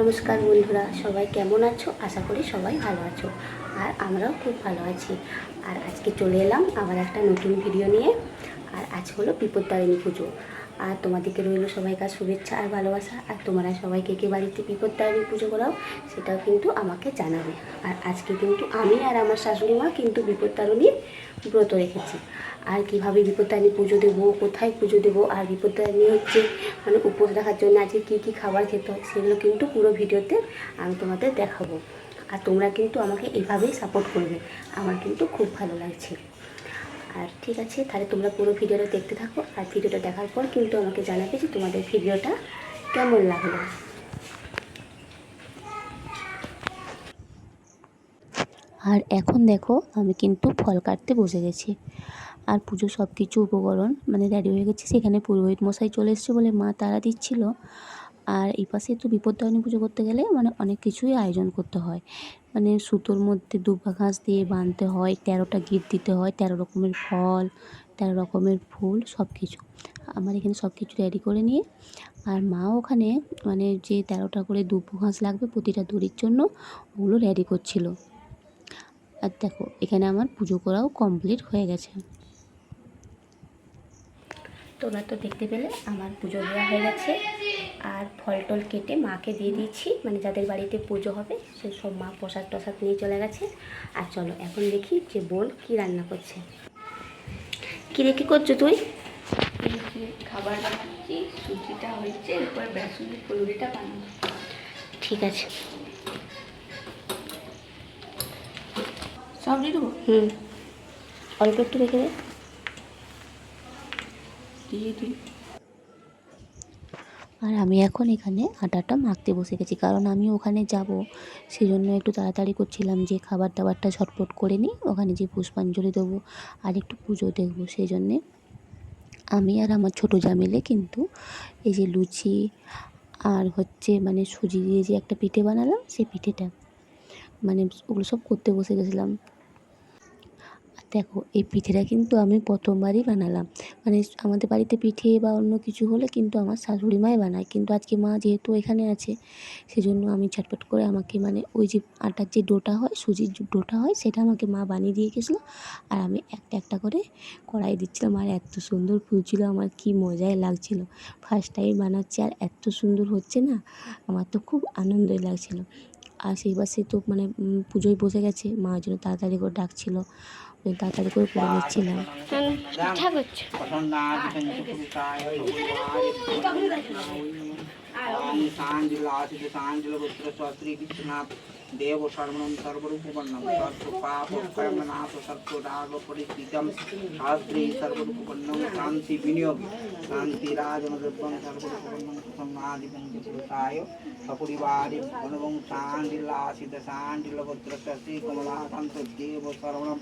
নমস্কার বন্ধুরা, সবাই কেমন আছো? আশা করি সবাই ভালো আছো আর আমরাও খুব ভালো আছি। আর আজকে চলে এলাম আবার একটা নতুন ভিডিও নিয়ে। আর আজ হলো বিপত্তারিণী পুজো। আর তোমাদেরকে রইল সবাইকার শুভেচ্ছা আর ভালোবাসা। আর তোমরা সবাই কে কে বাড়িতে বিপত্তারিণী পুজো করাও, সেটাও কিন্তু আমাকে জানাবে। আর আজকে কিন্তু আমি আর আমার শাশুড়ি মা কিন্তু বিপত্তারিণীর ব্রত রেখেছি। আর কীভাবে বিপত্তারিণী পুজো দেবো, কোথায় পুজো দেবো, আর বিপত্তারিণী হচ্ছে মানে উপোস রাখার জন্য আজকে কী কী খাবার খেতে হয়, সেগুলো কিন্তু পুরো ভিডিওতে আমি তোমাদের দেখাবো। আর তোমরা কিন্তু আমাকে এভাবেই সাপোর্ট করবে। আমার কিন্তু খুব ভালো লাগছে। আর ঠিক আছে, তাহলে তোমরা পুরো ভিডিওটা দেখতে থাকো আর ভিডিওটা দেখার পর কিন্তু আমাকে জানাবে যে তোমাদের ভিডিওটা কেমন লাগল। আর এখন দেখো, আমি কিন্তু ফল কাটতে বসে গেছি। আর পুজো সব কিছু উপকরণ মানে রেডি হয়ে গেছে। সেখানে পুরোহিত মশাই চলে এসেছে বলে মা তারা দিচ্ছিল। আর এই পাশে তো বিপত্তারিণী পুজো করতে গেলে মানে অনেক কিছুই আয়োজন করতে হয়। মানে সুতোর মধ্যে দুর্বা ঘাস দিয়ে বাঁধতে হয়, তেরোটা গিট দিতে হয়, তেরো রকমের ফল, তেরো রকমের ফুল সব কিছু আমার এখানে সব কিছু রেডি করে নিয়ে আর মা ওখানে মানে যে তেরোটা করে দুব্বো ঘাস লাগবে প্রতিটা দড়ির জন্য ওগুলো রেডি করছিল। আর দেখো, এখানে আমার পুজো করাও কমপ্লিট হয়ে গেছে। তোমরা তো দেখতে পেলে আমার পুজো দেওয়া হয়ে গেছে। আর ফল টল কেটে মাকে দিয়ে দিচ্ছি মানে যাদের বাড়িতে পুজো হবে সে সব মা প্রসাদ টসাদ নিয়ে চলে গেছে। আর চলো এখন দেখি যে বোন কি রান্না করছে। কী রে কি করছ তুই? খাবার বানাচ্ছি সুজিটা হয়েছে এরপর বেসনের ফুলুরিটা বানাবো। ঠিক আছে। সব দিয়ে দেবো? হুম। অল্প একটু রেখে দে। দিয়ে দিই। আর আমি এখন এখানে আটাটা মাখতে বসে গেছি, কারণ আমি ওখানে যাব সেই জন্য একটু তাড়াতাড়ি করছিলাম যে খাবার দাবারটা ঝটপট করে নিই, ওখানে যে পুষ্পাঞ্জলি দেবো আর একটু পুজো দেখব সেই জন্যে আমি আর আমার ছোটো যা কিন্তু এই যে লুচি আর হচ্ছে মানে সুজি দিয়ে যে একটা পিঠে বানালাম, সেই পিঠেটা মানে ওগুলো সব করতে বসে গেছিলাম। দেখো, এই পিঠেটা কিন্তু আমি প্রথমবারই বানালাম। মানে আমাদের বাড়িতে পিঠে বা অন্য কিছু হলে কিন্তু আমার শাশুড়ি মাই বানায়। কিন্তু আজকে মা যেহেতু এখানে আছে, সেজন্য আমি ঝটপট করে আমাকে মানে ওই যে আটার যে ডোটা হয়, সুজির যে ডোটা হয়, সেটা আমাকে মা বানিয়ে দিয়ে গেছিল। আর আমি একটা একটা করে কড়াই দিচ্ছিলাম। আর এত সুন্দর ফুলছিল, আমার কি মজাই লাগছিল। ফার্স্ট টাইম বানাচ্ছি আর এত সুন্দর হচ্ছে না, আমার তো খুব আনন্দই লাগছিল। আর সেই পাশে তো মানে পুজোয় বসে গেছে। মা ওই জন্য তাড়াতাড়ি করে ডাকছিল। তাড়াতাড়ি করে করে নিচ্ছিলাম পিঠা করছে দেব সর্বণম সর্বরূপবর্ণম সর্ব পাপ কর্মনাথ সর্ব রাগ পরিস্থিতম শাস্ত্রী সর্বরূপবর্ণম শান্তি বিনিয়োগ শান্তি রাজমদ্রব্যম সর্বরূপবর্ণম প্রসন্নাদিপং পুরুষায় সপরিবারে বনবং শান্তিলাসিত শান্তিলগোত্র শ্রী কমলাকান্ত দেব সর্বণম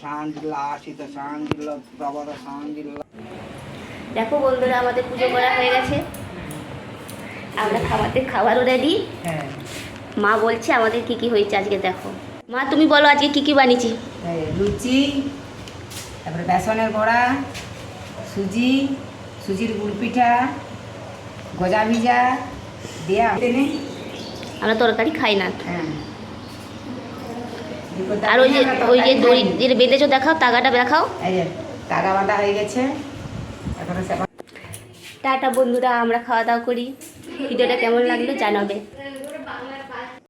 শান্তিলাসিত শান্তিল প্রবর শান্তিল দেখো বন্ধুরা আমাদের পুজো করা হয়ে গেছে। আমরা খাবারতে খাবারও রেডি হ্যাঁ। মা বলছে আমাদের কি কি হয়েছে আজকে দেখো। মা তুমি বলো আজকে কি কি বানিয়েছি? লুচি তারপরে বেসনের বড়া সুজি সুজির গুড় পিঠা গজা ভিজা দেয়া আমরা তরকারি খাই না। হ্যাঁ। আর ওই যে ওই যে দড়ি বেঁধেছো দেখাও তাগাটা দেখাও। টাকা বাঁধা হয়ে গেছে। টাটা বন্ধুরা আমরা খাওয়া দাওয়া করি। ভিডিওটা কেমন লাগল জানাবে।